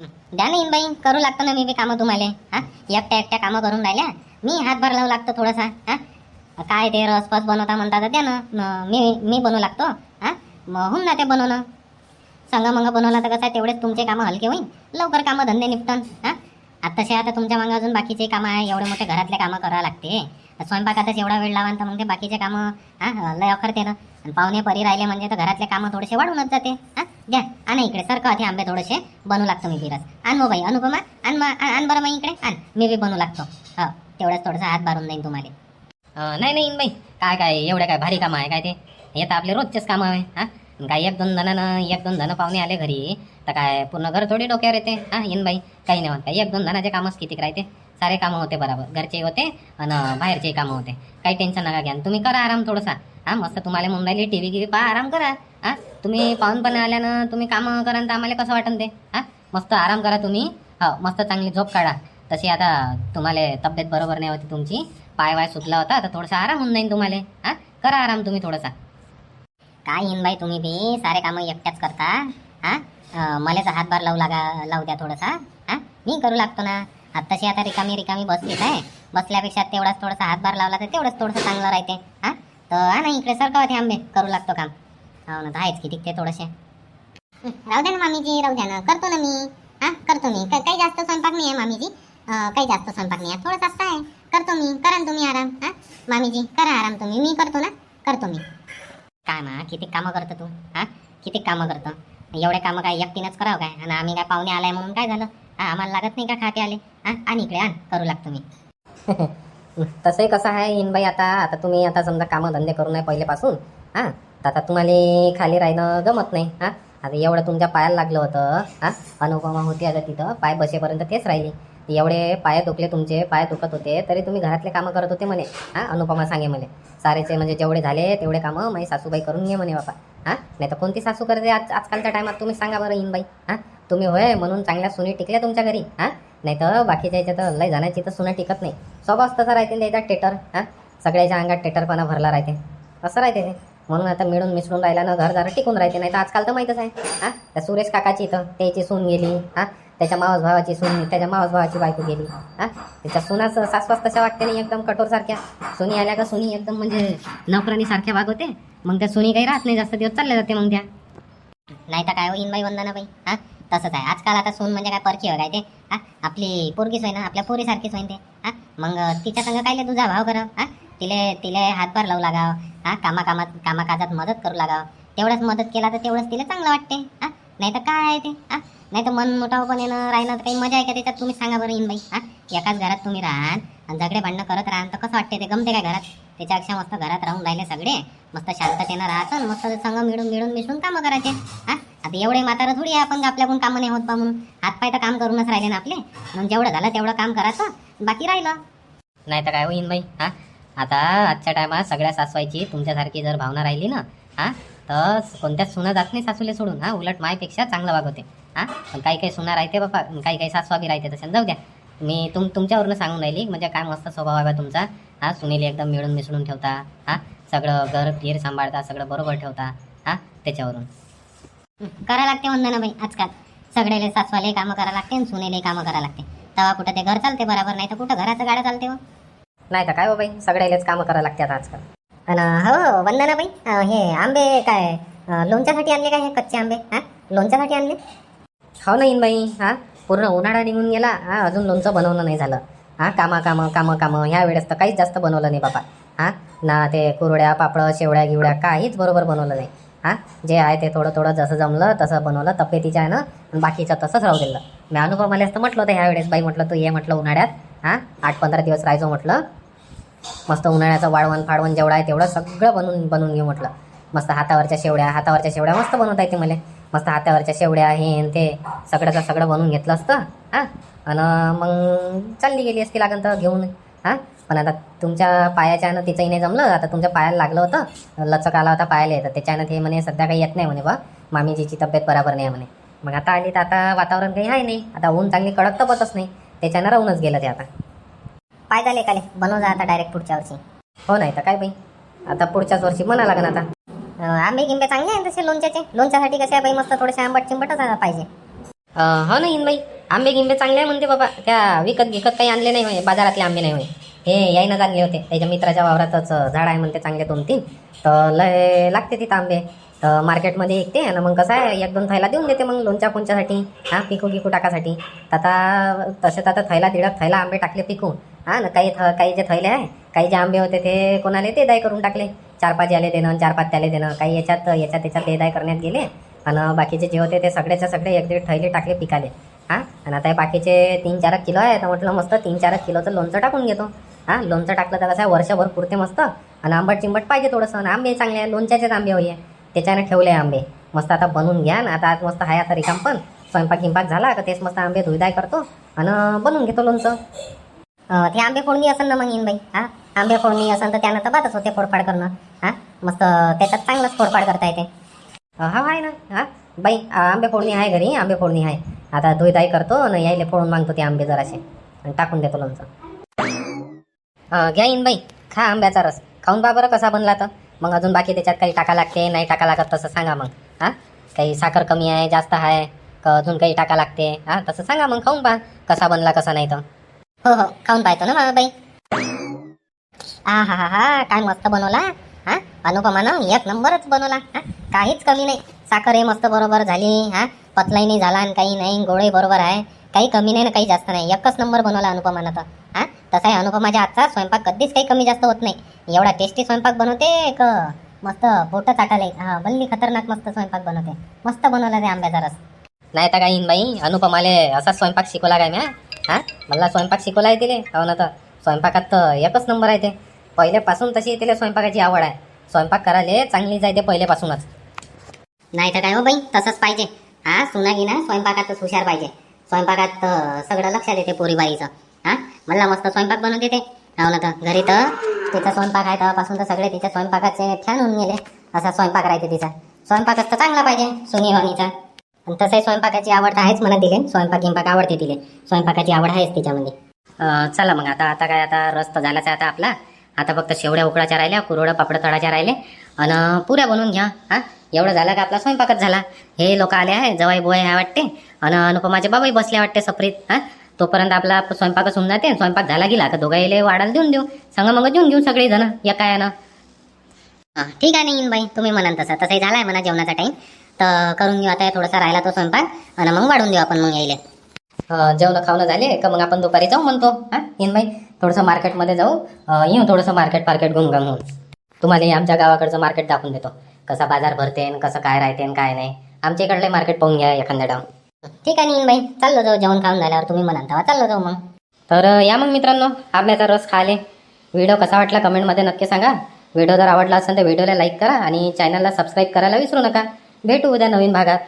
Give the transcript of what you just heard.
द्या ना बाई करू लागतो ना मी बी कामं तुम्हाला. हा? एकट्या एकट्या कामं करून राहिल्या. मी हातभार लावू लागतो थोडासा हा? काय ते रसपस बनवता म्हणता तर द्या ना. मी मी बनवू लागतो हा? मग होऊन ना ते बनवणं. संग मंग बनवला तर कसं तेवढेच तुमचे कामं हलके होईल लवकर कामं धंदे निपटन हा? आत्ताशे आता तुमच्या मागं अजून बाकीचे कामं आहे एवढे मोठे घरातले कामं करावं लागते. स्वयंपाकातच एवढा वेळ लावा तर मग ते बाकीचे कामं हा? लय अखरते ना. आणि पाहुणे परी राहिले म्हणजे तर घरातले कामं थोडेसे वाढूनच जाते हा? घ्या आणा इकडे. सारखं ते आंबे थोडेसे बनवू लागतो मी फिरस आण मग बाई अनुपमा आण मग आण बरं मग इकडे. आण मी बी बनवू लागतो. हो तेवढाच थोडंसं हात बारून देईन तुम्हाला. नाही नाही बाई काय काय एवढ्या काय भारी कामं आहे काय ते? हे तर आपले रोजचेच कामं आहे हा? काय एक दोन जणांना एक दोन जण पाहुणे आले घरी तर काय पूर्ण घर थोडी डोक्यावर येते हा येईन बाई काही नाही होत एक दोन जणांचे कामच किती राहते? सारे कामं होते बरोबर घरचे होते आणि बाहेरचे कामं होते. काही टेन्शन नका घ्या आणि तुम्ही करा आराम थोडासा. हा मस्त तुम्हाला म्हणून टी व्ही गिव्ही पहा आराम करा. तुम्ही पाहूनपणे आल्यानं तुम्ही कामं करा तर आम्हाला कसं वाटन ते? हा? मस्त आराम करा तुम्ही. हो मस्त चांगली झोप काढा. तशी आता तुम्हाला तब्येत बरोबर नाही होती तुमची. पाय वाय सुटला होता तर थोडासा आराम होऊन जाईन तुम्हाला. हा? करा आराम तुम्ही थोडासा. काय येईन बाई तुम्ही बी? सारे कामं एकट्याच करता. हा? अं, मलाच हातभार लावू लागा लावू द्या थोडासा. हा? मी करू लागतो ना. आत्ताशी आता रिकामी रिकामी बसलीच आहे. बसल्यापेक्षा तेवढाच थोडासा हातभार लावला तर तेवढंच थोडंसं चांगलं राहते. हा? तर हा ना इकडे सरकवते आंबे. करू लागतो काम. हो ना तर आहेच किती ते थोडेसे राहू द्या ना मामीजी राहू द्या ना. करतो ना मी. हा करतो मी. का- काही जास्त स्वयंपाक नाही आहे मामीजी. अं, काही जास्त स्वयंपाक नाही आहे. थोडंसं आहे. करतो मी. करा ना तुम्ही आराम. हा मामीजी करा आराम तुम्ही. मी करतो ना. करतो मी. काय ना किती कामं करतो तू? हा किती कामं करतो? एवढे कामं काय एकटीनंच करावं काय? आणि आम्ही काय पाहुणे आलाय म्हणून काय झालं? हा आम्हाला लागत नाही का खाते आले? हा आणि इकडे आण करू लागतो मी. तसंही कसं आहे इनबाई आता. आता तुम्ही आता समजा कामं धंदे करू नये पहिलेपासून. हां तर आता तुम्हाला खाली राहणं गमत नाही हां? आता एवढं तुमच्या पायाला लागलं होतं हां? अनुपमा होती आता तिथं पाय बसेपर्यंत तेच राहिली. एवढे पाय दुखले तुमचे पाय दुखत होते तरी तुम्ही घरातले कामं करत होते म्हणे हां? अनुपमा सांगे म्हणे. सारेचे म्हणजे जेवढे झाले तेवढे कामं माझी सासूबाई करून घे म्हणे बाबा हां? नाही तर कोणती सासू करते आज आजकालच्या टायमात तुम्ही सांगा बरं इनबाई हां? तुम्ही होय म्हणून चांगल्या सुनी टिकल्या तुमच्या घरी हां? नाही तर बाकीच्या याच्यात लय जाण्याची तर सुना टिकत नाही. स्वभाव तसा राहते त्याचा टेटर हां? सगळ्याच्या अंगात टेटरपणा भरला राहते. असं राहते ते. म्हणून आता मिळून मिसळून राहिला ना घर जरा टिकून राहते नाही तर आजकाल तर माहीतच आहे. हां त्या सुरेश काकाची इथं त्याची सून गेली हां त्याच्या मावस भावाची सून त्याच्या मावस भावाची बायको गेली हां त्याच्या सुनाच सासवास तशा वाटते नाही एकदम कठोर सारख्या. सुनी आल्या का सुनी एकदम म्हणजे नोकरानी सारख्या वागवते मग त्या सुनी काही राहत नाही जास्त दिवस चालले जाते मग त्या. नाही तर काय हो बाई वंदना बाई हा तसंच आहे. आजकाल आता सून म्हणजे काय परकी हो काय ते हा आपली पोरगीच होय ना आपल्या पोरीसारखीच होईन ते हा मग तिच्या संग काय तुझा भाव करा हा तिले तिले हातभार लावू लागाव हा कामाकामात कामाकाजात मदत करू लागावं. तेवढंच मदत केला तर तेवढंच तिला चांगलं वाटते हा? नाही तर काय आहे ते हा? नाही तर मन मोठावपणेनं राहिलं तर काही मजा आहे का त्याच्यात? तुम्ही सांगा बरं येईन बाई हा? एकाच घरात तुम्ही राहाल आणि झगडे भांडणं करत राहाल तर कसं वाटते ते? गमते काय घरात? त्याच्यापेक्षा मस्त घरात राहून राहिले सगळे. मस्त शांततेनं राहतं आणि मस्त संग मिळून मिळून मिसळून कामं करायचे हा? आता एवढे म्हातारं थोडी आहे आपण आपल्याकडून कामं नाही होत बा म्हणून. हातपाय तर काम करूनच राहिले ना आपले. मग जेवढं झालं तेवढं काम करायचं बाकी राहिलं. नाही तर काय होईन बाई हां? आता आजच्या टायमात सगळ्या सासवायची तुमच्यासारखी जर भावना राहिली ना हां तर कोणत्याच सुना जात नाही सासूले सोडून हां उलट मायपेक्षा चांगलं वागवते हां पण काही काही सुना राहते बाबा काही काही सासवा बी राहते तसं जाऊ द्या. मी तुम तुमच्यावरून सांगून राहिली म्हणजे काय मस्त स्वभाव आहे तुमचा हां सुनील एकदम मिळून मिसळून ठेवता हां सगळं घर फिर सांभाळता सगळं बरोबर ठेवता हां त्याच्यावरून. करा लागते वंदना बाई आजकाल. सगळेले सासवाले कामं करा लागते आणि सुनेले कामं करा लागते. तेव्हा कुठं ते घर चालते बरोबर नाही तर कुठं घराचं गाड्या चालते हो. नाही तर काय हो बाई सगळ्यालेच कामं करावं लागतात आजकाल. आणि हो वंदना बाई अं, हे आंबे काय अं, लोणच्यासाठी आणले काय हे कच्चे आंबे? हा? लोणच्यासाठी आणले? हो ना बाई हा? पूर्ण उन्हाळा निघून गेला हा अजून लोणचं बनवणं नाही झालं. हा कामा कामं कामं कामं ह्या वेळेस तर काहीच जास्त बनवलं नाही बाबा. हा? ना ते कुरड्या पापड शेवड्या गिवड्या काहीच बरोबर बनवलं नाही. हा? जे आहे ते थोडं थोडं जसं जमलं तसं बनवलं तब्येतीच्या आहे ना आणि बाकीचं तसंच राहू दिलं. मी अनुभव मला असतं म्हटलं होतं ह्या वेळेस बाई म्हटलं तू ये म्हटलं उन्हाळ्यात. हां? आठ पंधरा दिवस राहायचो म्हटलं. मस्त उन्हाळ्याचं वाळवण फाळवण जेवढं आहे तेवढं सगळं बनवून बनवून घेऊ म्हटलं. मस्त हातावरच्या शेवड्या हातावरच्या शेवड्या मस्त बनवता येते मला. मस्त हातावरच्या शेवड्या हे ते सगळंचं सगळं बनवून घेतलं असतं हां? आणि मग चालली गेली असती लागन तर घेऊन हां? पण आता तुमच्या पायाच्यानं तिचंही नाही जमलं. आता तुमच्या पायाला लागलं होतं. लचक आला होता पायाला. तर त्याच्यानं ते म्हणे सध्या काही येत नाही म्हणे बा. मामीजीची तब्येत बरोबर नाही आहे म्हणे. मग आता आली तर आता वातावरण काही आहे नाही. आता ऊन चांगली कडक तपतच नाही. त्याच्यानं राहूनच गेलं ते आता. पाय झाले काले. बनव जा आता डायरेक्ट पुढच्या वर्षी. हो नाही तर काय बाई? आता पुढच्याच वर्षी म्हणा लागन आता. अं, आंबे गिंबे चांगले आहे तसे लोणच्याचे. लोणच्यासाठी कसे आहे बाई मस्त थोडेसे आंबट चिंबटच आहे पाहिजे. अं, हो ना इनबाई आंबे गिंबे चांगले आहे म्हणते बाबा. त्या विकत विकत काही आणले नाही होय. बाजारातले आंबे नाही होय. हे यायनं आणले होते. त्याच्या मित्राच्या वावरातच झाड आहे म्हणते चांगले दोन तीन. तर लय लागते तिथं आंबे तर मार्केटमध्ये ऐकते आणि मग कसं आहे एक दोन थैला देऊन देते मग लोणच्या कोणच्यासाठी हां पिकू गिकू टाकासाठी. आता आता तसेच आता थैला दीड थैला आंबे टाकले पिकू हां ना काही थ काही जे थैले आहे काही जे आंबे होते ते कोणाला ते दाय करून टाकले. चार पाच याले देणं चार पाच त्याले देणं. काही याच्यात याच्यात त्याच्यात ते दाय करण्यात गेले. आणि बाकीचे जे होते ते सगळेच्या सगळे एक दीड थैले टाकले पिकाले. हां आणि आता हे बाकीचे तीन चार किलो आहे. तर म्हटलं मस्त तीन चार किलोचं लोणचं टाकून घेतो. हां लोणचं टाकलं तर कसं आहे वर्षभर पुरते मस्त. आणि आंबट चिंबट पाहिजे थोडंसं. आणि आंबे चांगले आहे लोणच्याचेच आंबे होईये त्याच्याने ठेवले आंबे. मस्त आता बनवून घ्या. ना आता आज मस्त आहे आता रिकाम पण. स्वयंपाक किंपाक झाला का तेच मस्त आंबे धुईदाय करतो. आणि बनवून घेतो लोणचं. ते आंबे फोडणी असेल ना मग येईन बाई. हा आंबे फोडणी असेल तर त्यानं तर बातच होते फोडफाड करणं. हा मस्त त्याच्यात चांगलंच फोडफाड करता येते. हा आहे ना. हा बाई आंबे फोडणी आहे घरी. आंबे फोडणी आहे. आता धुईदाई करतो आणि यायला फोडून मागतो ते आंबे जरासे. आणि टाकून देतो लोणचं. घ्या इन बाई. खा आंब्याचा रस. खाऊन बा बरं कसा बनला तर. मग अजून बाकी त्याच्यात काही टाका लागते नाही टाका लागत तसं सांगा मग. हा? काही साखर कमी आहे जास्त आहे का अजून काही टाका लागते. हा तसं सांगा मग खाऊन पहा कसा बनला कसा नाही तर. हो हो खाऊन पाहतो ना बाई. आ हा हा हा काय मस्त बनवला. हा अनुपमानं एक नंबरच बनवला. हा काहीच कमी नाही. साखर हे मस्त बरोबर झाली. हा पतलाही नाही झाला आणि काही नाही गोळे बरोबर आहे. काही कमी नाही ना काही जास्त नाही. एकच नंबर बनवला अनुपमानं तर. हा? तसा आहे अनुपमाच्या हातचा स्वयंपाक कधीच काही कमी जास्त होत नाही. एवढा टेस्टी स्वयंपाक बनवते क मस्त पोट चाटाले हा बल्ली खतरनाक मस्त स्वयंपाक बनवते. मस्त बनवला ते आंब्याचा रस. नाही तर काही बाई अनुपमाले असाच स्वयंपाक शिकवला काय म्या? हा? मला स्वयंपाक शिकवला आहे तिले. हो ना तर. स्वयंपाकात तर एकच नंबर आहे ते. पहिल्यापासून तशी तिला स्वयंपाकाची आवड आहे. स्वयंपाक करायला चांगली जायते पहिल्यापासूनच. नाही तर काय हो बाई? तसंच पाहिजे. हा सुनागी ना स्वयंपाकातच हुशार पाहिजे. स्वयंपाकात सगळं लक्षात येते पोरीबाईचं. हा? मला मस्त स्वयंपाक बनवून देते. हो ना तर घरी तर तिचा स्वयंपाक आहे तेव्हापासून तर सगळे तिच्या स्वयंपाकाचे फॅन होऊन गेले. असा स्वयंपाक राहते तिचा. स्वयंपाकच तर चांगला पाहिजे सुनी वाणीचा आणि तसंही स्वयंपाकाची आवड तर आहेच म्हणा दिले. स्वयंपाक गिंपाक आवडते तिले. स्वयंपाकाची आवड आहेच तिच्यामध्ये. चला मग आता आता काय आता रस्ता झालाच आहे आता आपला. आता फक्त शेवड्या उकडाच्या राहिल्या कुरवडं पापड तळाच्या राहिले. आणि पुऱ्या बनवून घ्या हा? एवढं झालं का आपला स्वयंपाकच झाला? हे लोक आले आहे जवाई बोय आहे वाटते. आणि अनुपमाचे बाबाही बसले वाटते सफरीत हा? तोपर्यंत आपला स्वयंपाकच होऊन जाते स्वयंपाक झाला गेला का दोघाईले वाढायला देऊन देऊ. संग मग देऊन घेऊ सगळे जण एका यानं हा, ठीक आहे ना बाई तुम्ही म्हणाल तसं. तसंही झाला आहे म्हणा जेवणाचा टाईम तर करून घेऊ आता थोडासा राहिला तो स्वयंपाक. आणि मग वाढून देऊ आपण मग यायले. जेवण खावणं झाले का मग आपण दुपारी जाऊ म्हणतो? हा येईन बाई थोडंसं मार्केटमध्ये जाऊ. येऊ थोडंसं मार्केट पार्केट घुम घालून तुम्हाला आमच्या गावाकडचं मार्केट दाखवून देतो. कसा बाजार भरते न कसं काय राहते न काय नाही. आमच्या इकडले मार्केट पाहून घ्या एखाद्या डाव ठीक आहे नीन बाई. चाललो जाऊ जेवण खाऊन झाल्यावर तुम्ही म्हणाल तेव्हा चाललो जाऊ मग. तर या मग मित्रांनो आंब्याचा रस खाले. व्हिडिओ कसा वाटला कमेंटमध्ये नक्की सांगा. व्हिडिओ जर आवडला असेल तर व्हिडिओला लाईक करा आणि चॅनलला सबस्क्राईब करायला विसरू नका. भेटू उद्या नवीन भागात.